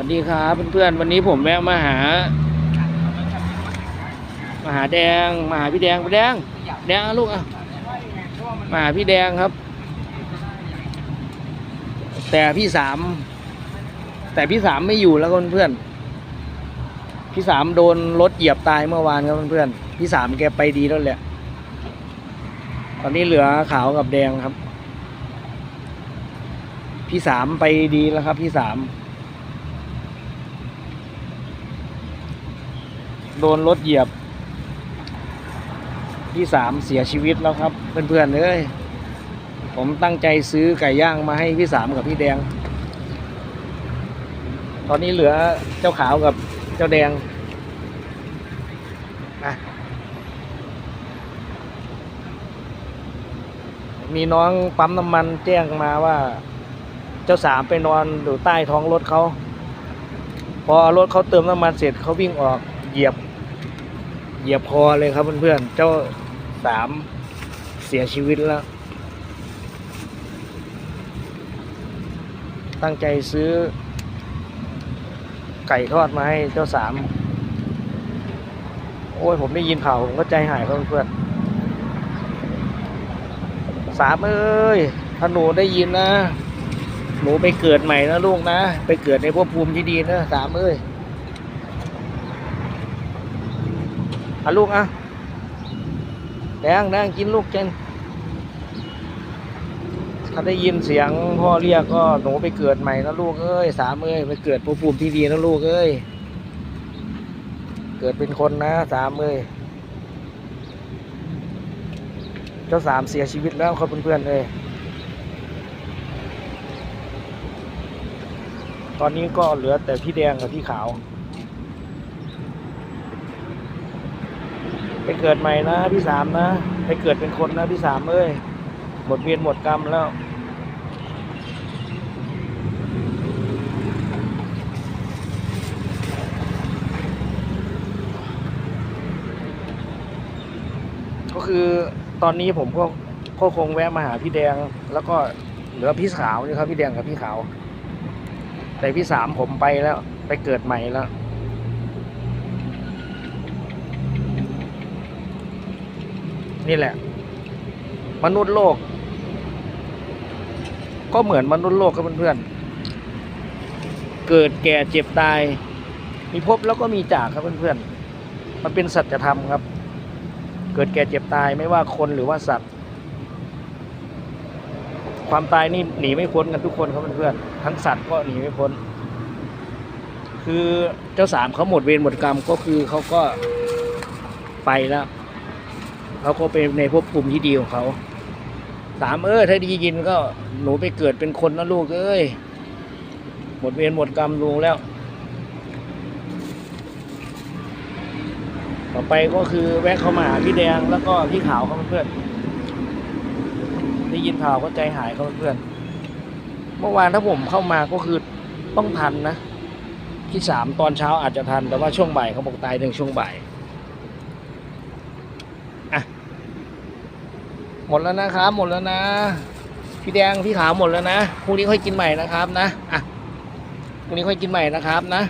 วัสดีครับเพื่อนๆวันนี้ผมแวะมาหา มาหาแดง มาหาพี่แดงพี่แดงแดงลูกอะมาหาพี่แดงครับ แต่พี่สามแต่พี่สามไม่อยู่แล้วเพื่อนๆพี่สามโดนรถเหยียบตายเมื่อวานครับเพื่อนๆพี่สามแกไปดีแล้วแหละตอนนี้เหลือขาวกับแดงครับ พี่สามไปดีแล้วครับ พี่สาม โดนรถเหยียบพี่สามเสียชีวิตแล้วครับ เพื่อนๆเลยผมตั้งใจซื้อไก่ย่างมาให้พี่สามกับพี่แดง ตอนนี้เหลือเจ้าขาวกับเจ้าแดงอะมีน้องปั๊มน้ำมันแจ้งมาว่า เจ้าสามไปนอนอยู่ใต้ท้องรถเขา พอรถเขาเติมน้ำมันเสร็จเขาวิ่งออกเหยียบ เหยียบคอเลยครับเพื่อนๆเจ้าสามเสียชีวิตแล้ว ตั้งใจซื้อ ไก่ทอดมาให้เจ้าสาม โอ้ย ผมได้ยินข่าวผมก็ใจหายครับเพื่อนๆสามเอ้ยถ้าหนูได้ยินนะ หนูไปเกิดใหม่นะลูกนะ ไปเกิดในภพภูมิที่ดีนะสามเอ้ย อะลูกอะแดงแดงกินลูกเจนถ้าได้ยินเสียงพ่อเรียกก็หนูไปเกิดใหม่นะลูกเอ้ยสามเอ้ยไปเกิดภพภูมิที่ดีนะลูกเอ้ยเกิดเป็นคนนะสามเอ้ยเจ้าสามเสียชีวิตแล้วครับเพื่อนๆเลยตอนนี้ก็เหลือแต่พี่แดงกับพี่ขาว ไปเกิดใหม่นะพี่สามนะ ไปเกิดเป็นคนนะพี่สามเอ้ย หมดเวียนหมดกรรมแล้ว ก็คือตอนนี้ผมก็ก็คงแวะมาหาพี่แดง แล้วก็เหลือพี่ขาวนี่ครับพี่แดงกับพี่ขาว แต่พี่สามผมไปแล้ว ไปเกิดใหม่แล้ว นี่แหละ มนุษย์โลก ก็เหมือนมนุษย์โลกครับเพื่อนๆเกิดแก่เจ็บตาย มีพบแล้วก็มีจากครับเพื่อนๆมันเป็นสัจธรรมครับ เกิดแก่เจ็บตายไม่ว่าคนหรือว่าสัตว์ ความตายนี่หนีไม่พ้นกันทุกคนครับเพื่อนๆทั้งสัตว์ก็หนีไม่พ้นคือเจ้าสามเขาหมดเวรหมดกรรมก็คือเขาก็ไปแล้ว เขาก็เป็นในภพภูมิที่ดีของเขาสามเออถ้าได้ยินก็หนูไปเกิดเป็นคนนะลูกเอ้ยหมดเวรหมดกรรมลุงแล้ว ต่อไปก็คือแวะเข้ามาหาพี่แดงแล้วก็พี่ขาวครับเพื่อนได้ยินข่าวก็ใจหายครับเพื่อนเมื่อวานถ้าผมเข้ามาก็คือต้องทันนะ ที่สามตอนเช้าอาจจะทันแต่ว่าช่วงบ่ายเขาบอกตายหนึ่งช่วงบ่ายอะ หมดแล้วนะครับ หมดแล้วนะ พี่แดงพี่ขาวหมดแล้วนะพรุ่งนี้ค่อยกินใหม่นะครับนะอะพรุ่งนี้ค่อยกินใหม่นะครับนะ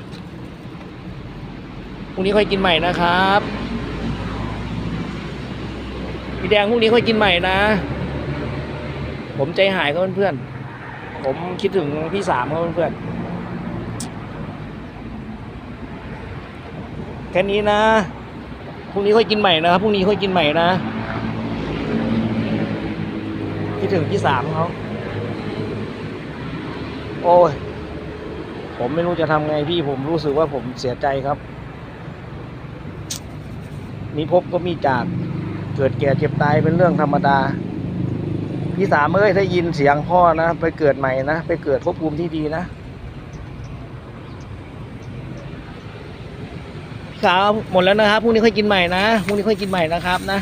พรุ่งนี้ค่อยกินใหม่นะครับ พี่แดงพรุ่งนี้ค่อยกินใหม่นะ ผมใจหายครับเพื่อนๆผมคิดถึงพี่สามครับเพื่อนๆแค่นี้นะพรุ่งนี้ค่อยกินใหม่นะครับพรุ่งนี้ค่อยกินใหม่นะ ถึงพี่สามเขาโอ้ย ผมไม่รู้จะทำไงพี่ผมรู้สึกว่าผมเสียใจครับ มีพบก็มีจาก เกิดแก่เจ็บตายเป็นเรื่องธรรมดา พี่สามเอ้ยถ้ายินเสียงพ่อนะ ไปเกิดใหม่นะ ไปเกิดภพภูมิที่ดีนะขาวหมดแล้วนะครับพรุ่งนี้ค่อยกินใหม่นะพรุ่งนี้ค่อยกินใหม่นะครับนะ